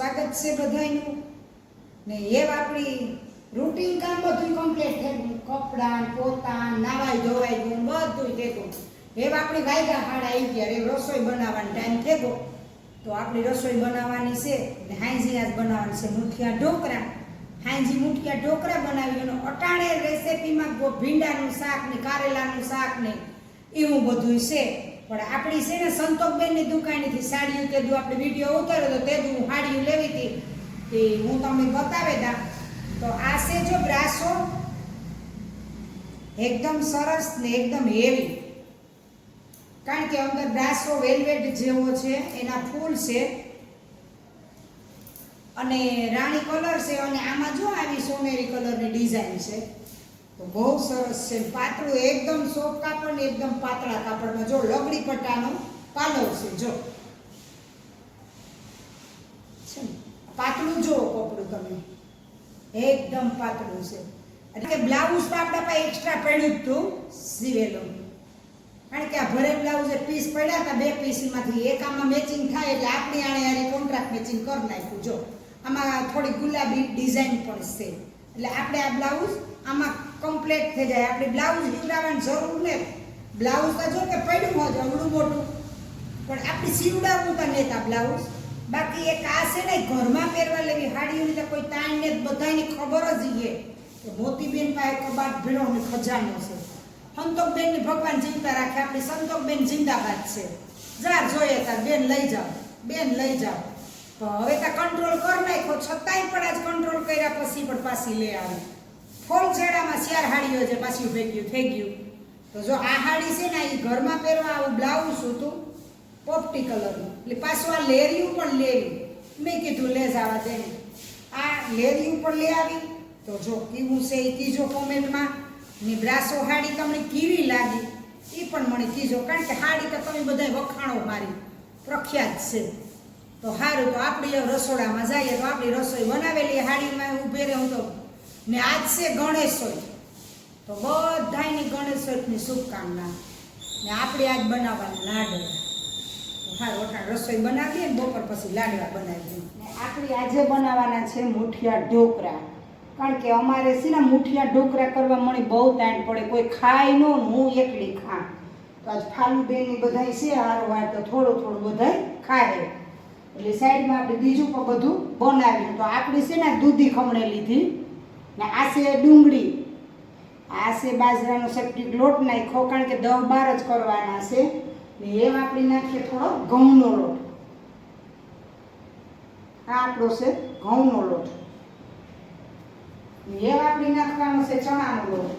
સ્વાગત છે બધાનું. ને એ આપણી રૂટીન કામ બધું કમ્પ્લીટ થઈ ગયું. કપડાં પોતા નાવાય ધોવાઈ ગયું બધું થઈ ગયું. એ આપણી વાયદા હાડ આવી ગયા. એ રસોઈ બનાવવાનો ટાઈમ થઈ તો આપણી રસોઈ બનાવવાની છે ને હાંજી આજ બનાવવાની છે મુઠિયા ઢોકરા. હાંજી મુઠિયા ઢોકરા બનાવી અને અટાણે રેસીપીમાં ભીંડાનું શાક ને કારેલાનું શાક ને એવું બધું છે. પણ આપણી છે ને સંતોકબેનની દુકાનેથી સાડીઓ તે દુ, આપણે વીડિયો ઉતાર્યો તો તે દુ હું સાડીઓ લેવી હતી. તે હું તમને બતાવે દા તો આ છે જો બ્રાસો. એકદમ સરસ ને એકદમ હેવી કારણ કે અંદર બ્રાસો વેલ્વેટ જેવો છે, એના ફૂલ છે. અને રાણી કલર છે, અને આમાં જો આવી સોનેરી કલરની ડિઝાઇન છે. તો બહુ સરસ છે. પાતળું એકદમ સોફ્ટ કાપડ ને એકદમ પાતળા કાપડમાં. જો લગડી પટ્ટાનો પાલવ છે, જો? પાતળું જુઓ કપડું તમે. એકદમ પાતળું છે. એટલે બ્લાઉઝ તો આપણા પાસે એક્સ્ટ્રા પડ્યું જ હતું સીવેલું. કારણ કે આ ભરે બ્લાઉઝ પીસ પડ્યા હતા, બે પીસમાંથી. એક આમાં મેચિંગ થાય એટલે આપણી આણે આને કોન્ટ્રાક્ટ મેચિંગ કરી નાખ્યું, જો. આમાં થોડી ગુલાબી ડિઝાઇન પણ છે. એટલે આપણે આ બ્લાઉઝ આમાં કમ્પ્લીટ થઈ જાય. આપણે બ્લાઉઝ સીવડાવવાની જરૂર ને બ્લાઉઝ તો જો કે પડ્યું હોય અવડું મોટું. પણ આપણે સીવડાવવું તો નહોતા બ્લાઉઝ બાકી એક આ છે ને, ઘરમાં પહેરવા લેવી હાડીઓની તો કોઈ તાણ ને બધાની ખબર જ છે. કે મોતીબેન પાસે કબાટ ભીડો ને ખજાનો છે. સંતોકબેનની ભગવાન જીવતા રાખે. આપણી સંતોકબેન જિંદાબાદ છે. જા, જોઈએ તાર બેન લઈ જાઓ બેન લઈ જાઓ હવે તો કંટ્રોલ કરી નાખ્યો. છતાંય પણ આજ કંટ્રોલ કર્યા પછી પણ પાછી લઈ આવી. ફોલ છેડામાં ચાર હાડીઓ છે, પાછી ભેગ્યું, થઈ તો જો આ હાડી છે ને એ ઘરમાં પહેરવા આવું બ્લાઉઝ હતું, પોપટી કલરનું. એટલે પાછું આ લેરિયું પણ લેવી મેં કીધું, લે જવા દે. આ લેરિયું પણ લઈ આવી. તો જો કેવું છે એ ત્રીજો કોમેન્ટમાં, ની બ્રાસો હાડી તમને કેવી લાગી? એ પણ મને કીજો, કારણ કે હાડી તો તમે બધા વખાણો મારી. પ્રખ્યાત છે. તો સારું તો આપણી રસોડામાં જઈએ, તો આપણી રસોઈ બનાવેલી હાડીમાં ઊભે રહે હું તો ને આજ છે ગણેશોય તો બધાની ગણેશોયની શુભકામના. ને આપણે આજ બનાવવાના લાડવા. તો સારું રસોઈ બનાવીએ ને બપોર પછી લાડવા બનાવીએ. ને આપણે આજે બનાવવાના છે મુઠિયા ઢોકરા કારણ કે અમારે છે ને મુઠિયા ઢોકરા કરવા મને બહુ ટાઈમ પડે. કોઈ ખાય નો હું એકલી ખા તો આજ ફાલુબેન બેની બધાય છે, હારો વાર તો થોડું થોડું બધાય ખાય એટલે સાઈડમાં આપણે બીજું પણ બધું બનાવ્યું તો આપણી છે ને દૂધી ખમણે લીધી. ને આ છે ડુંગળી. આ છે બાજરાનો સેપ્ટિક લોટ નાખ્યો કારણ કે દહ બાર જ કરવાના છે. ને એ વાપરી નાખીએ થોડો ઘઉંનો લોટ. આ આપણો છે ઘઉંનો લોટ. એ વાપરી નાખવાનો છે ચણાનો લોટ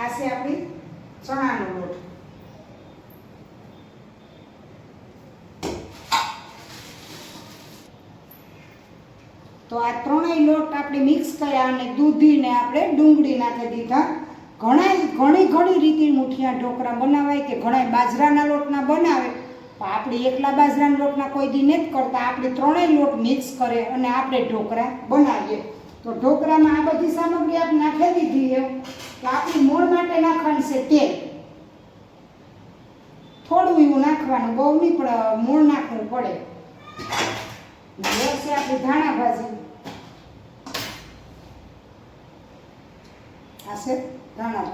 આ છે આપણી ચણાનો લોટ તો આ ત્રણેય લોટ આપણે મિક્સ કર્યા અને દૂધીને આપણે ડુંગળી નાખી દીધા. ઘણા ઘણી ઘણી રીતે મુઠિયા ઢોકળા બનાવાય કે ઘણા બાજરાના લોટના બનાવે. પણ આપણે એકલા બાજરાના લોટના કોઈ દી નથી કરતા. આપણે ત્રણેય લોટ મિક્સ કરે અને આપણે ઢોકળા બનાવીએ. તો ઢોકળામાં આ બધી સામગ્રી આપણે નાખી દીધી છે. તો આપણી મૂળ માટે નાખવાનું છે તેલ. થોડું એવું નાખવાનું. બહુ નહીં, પણ મૂળ નાખવું પડે. છે આપણે ધાણા ભાજી. આ છે ધાણા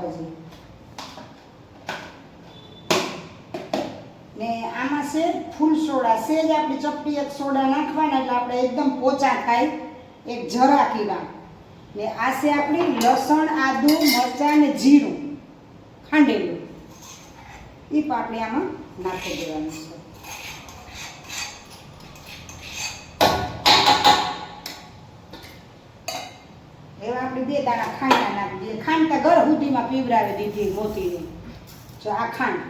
ને આમાં છે ફૂલ સોડા સેજ આપણી ચપટી એક સોડા નાખવાના એટલે આપણે એકદમ પોચા થાય, એક જરા કીવા ને આ છે આપણી લસણ, આદુ, મરચાં ને જીરું. ખાંડેલું. એ પણ આપણે આમાં નાખી દેવાનું છે. આપણે બે દાણા ખાંડના નાખી દઈએ ખાંડ તો ઘર સુધીમાં પીવડાવી દીધી મોતીની. જો આ ખાંડ.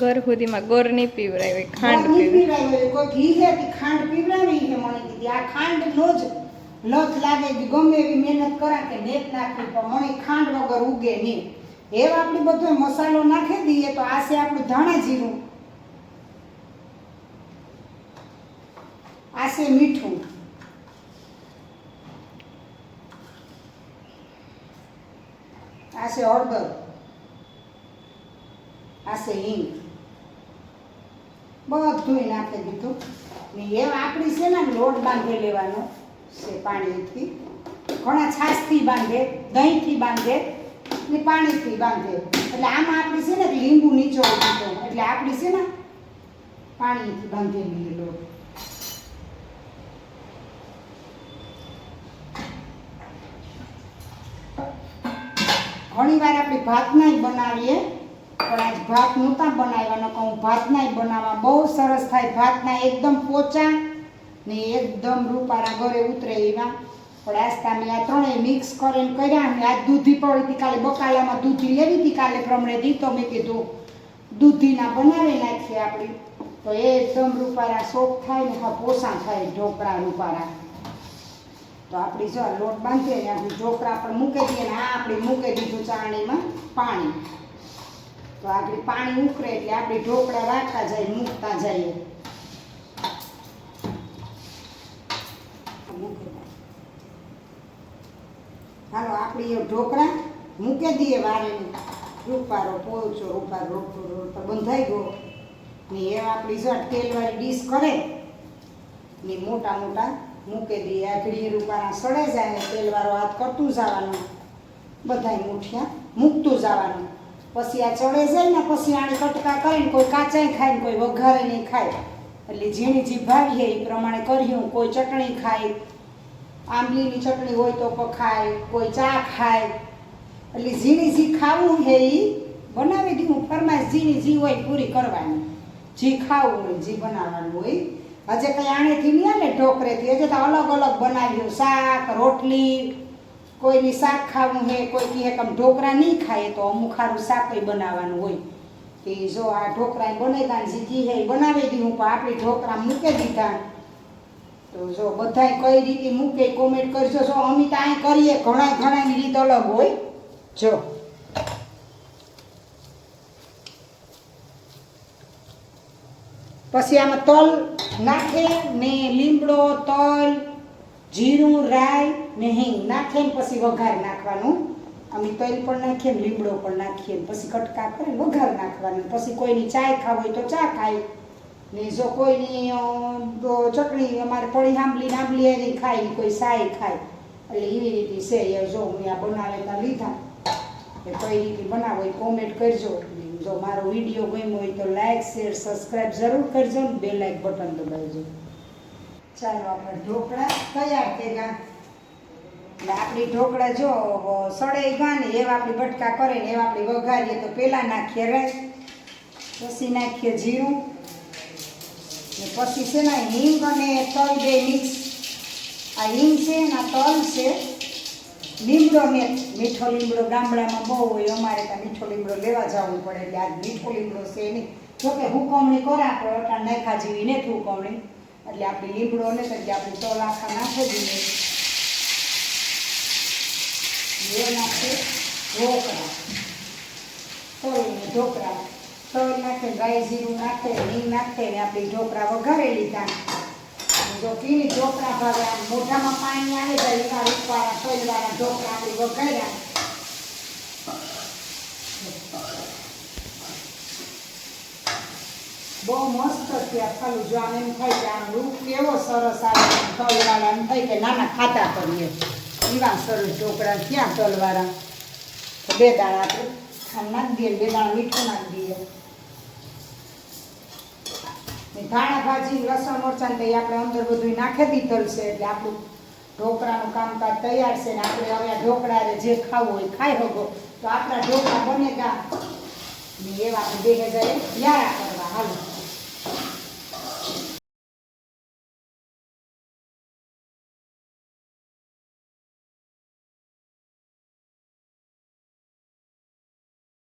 ઘર સુધીમાં ગોર નહીં પીવડાવી ખાંડ પીવડાવી. કોઈ ઘી છે કે ખાંડ પીવડાવી છે મને દીધી. આ ખાંડનો જ લથ લાગે કે ગમે એવી મહેનત કરા કે નેત નાખવી પણ મને ખાંડ વગર ઉગે નહીં. એવા આપણે બધો મસાલો નાખી દઈએ તો આ છે આપણું ધાણા જીરું. આ છે મીઠું. આ છે હળદર આ છે હિંગ બધું નાખી દીધું ને એ આપણી છે ને લોટ બાંધી લેવાનો છે પાણીથી ઘણા છાશથી બાંધે દહીંથી બાંધે ને પાણીથી બાંધે એટલે આમાં આપણી છે ને લીંબુ નીચો એટલે આપણી છે ને પાણીથી બાંધેલી લોટ ઘણી વાર આપણે ભાતનાય બનાવીએ, પણ આજ ભાત નહોતા બનાવ્યા કહું ભાતના જ બનાવવા બહુ સરસ થાય. ભાતના એકદમ પોચા ને એકદમ રૂપારા ઘરે ઉતરે એવા. પણ આજ તમે આ ત્રણેય મિક્સ કરીને કર્યા ને આજ દૂધી પડી હતી. કાલે બકાલામાં દૂધી લેવી હતી કાલે પ્રમાણે દી, તો મેં કીધું દૂધીના બનાવી નાખીએ આપણી. તો એકદમ રૂપારા શોખ થાય ને પોસા થાય ઢોકળા રૂપારા. તો આપણી જો લોટ બાંધીએ ને આપણે ઢોકળા પણ મૂકી દઈએ ને આ આપણે મૂકી દીધું ચાણીમાં પાણી. તો આપણે પાણી ઉકળે એટલે આપણે ઢોકળા રાખતા જઈએ મૂકતા જઈએ હાલો, આપણી એ ઢોકળા મૂકી દઈએ વારેને રૂપારો પોચો રૂપારો રોટો રોટો બંધાઈ ગયો. ને એ આપણી જો તેલવાળી ડીશ કરે ને મોટા મોટા મૂકી દઈએ આ ઘડી રૂપાના સડે જાય ને તેલવાળો હાથ કરતું જવાનું. બધાય મુઠિયા, મૂકતું જવાનું. પછી આ ચડે જાય ને પછી આને કટકા કરીને કોઈ કાચાય ખાય ને કોઈ વઘારે નહીં ખાય. એટલે ઝીણી જીભ ભાવીએ એ પ્રમાણે કર્યું કોઈ ચટણી ખાય, આંબલીની ચટણી હોય તો પખાય, કોઈ ચા ખાય. એટલે ઝીણી જી ખાવું હે એ બનાવી દીધું ફરમાઈશ ઝીણી જી હોય પૂરી કરવાની. જી ખાવું હોય જી બનાવવાનું હોય. હજે કંઈ આણેથી નહીં ને ઢોકરેથી. હજે તો અલગ અલગ બનાવ્યું, શાક, રોટલી, કોઈની શાક ખાવું હે, કોઈ કહે કે ઢોકળા નહીં ખાય તો અમુક ખારું શાક બનાવવાનું હોય. કે જો આ ઢોકરા બનાવ્યા ને સીધી હે બનાવી દીધું, પણ આપણી ઢોકળા મૂકે દીધા. તો જો બધાય કઈ રીતે મૂકે કોમેન્ટ કરજો. જો અમે તો અહીં કરીએ ઘણા ઘણાની રીત અલગ હોય. જો. પછી આમાં તલ નાખે ને લીમડો, તલ, જીરું, રાઈ ને હિંગ નાખે ને પછી વઘાર નાખવાનું. અમે તલ પણ નાખીએ ને લીમડો પણ નાખીએ ને પછી કટકા કરીને વઘાર નાખવાનું. પછી કોઈની ચાય ખાવ હોય તો ચા ખાય. ને જો કોઈની ચટણી અમારે પડી આંબલી આંબલી એની ખાય કોઈ સાય ખાય. એટલે એવી રીતે છે જો મેં આ બનાવેલા લીધા. એ કઈ રીતે બનાવો એ કોમેન્ટ કરજો. જો મારો વીડિયો ગમ્યો હોય તો લાઈક શેર સબસ્ક્રાઈબ જરૂર કરજો ને બે લાઈક બટન દબાવજો. ચાલો આપણે ઢોકળા તૈયાર કર્યા. એટલે આપણી ઢોકળા જો સડે ગયા ને એવા આપણી બટકા કરે ને એવા આપણે વઘારીએ તો પહેલાં નાખીએ રસ પછી નાખીએ જીરું. ને પછી છે ને હિંગ અને તલ બે મિક્સ આ હિંગ છે ને આ તલ છે લીમડો મેં મીઠો લીમડો ગામડામાં બહુ હોય, અમારે ત્યાં મીઠો લીમડો લેવા જવું પડે, એટલે આજ મીઠો લીમડો છે નહીં. જોકે હુકમણી કરા આપણે અટાણ નાખા જેવી નથી હુકમણી એટલે આપણે લીમડો ને એટલે આપણે તો લાખા નાખી દઈએ. એ નાખે, ઢોકળા. તળીને ને ઢોકળા. તળ નાખે, ગાય જીરું નાખે, હિંગ નાખે ને આપણી ઢોકળા વઘારી લીધા અને જો પીની ઢોકળા મોઢામાં પાણી આવે તો એવા રૂપવાળા તલવાળા ઢોકળા આપણી વઘાર્યા બહુ મસ્ત ત્યાં ખાલું જો આને એમ થાય કે આમ રૂપ કેવો સરસ આવે તલવાળા એમ થાય કે નાના ખાતા કરીએ એવા સરસ ઢોકળા ક્યાં તલવાળા બે દાણા આપણે નાખી દઈએ બે દાણા મીઠું નાખી દઈએ. ધાણા ભાજી, લસણ મરચાં તો એ આપણે અંદર બધું નાખી દીધેલ છે એટલે આપણું ઢોકળાનું કામકાજ તૈયાર છે ને આપણે હવે ઢોકળા જે ખાવું હોય ખાઈ શકો તો આપણા ઢોકળા બનેગા ને એવા બે હજાર યારા કરવા. હાલો.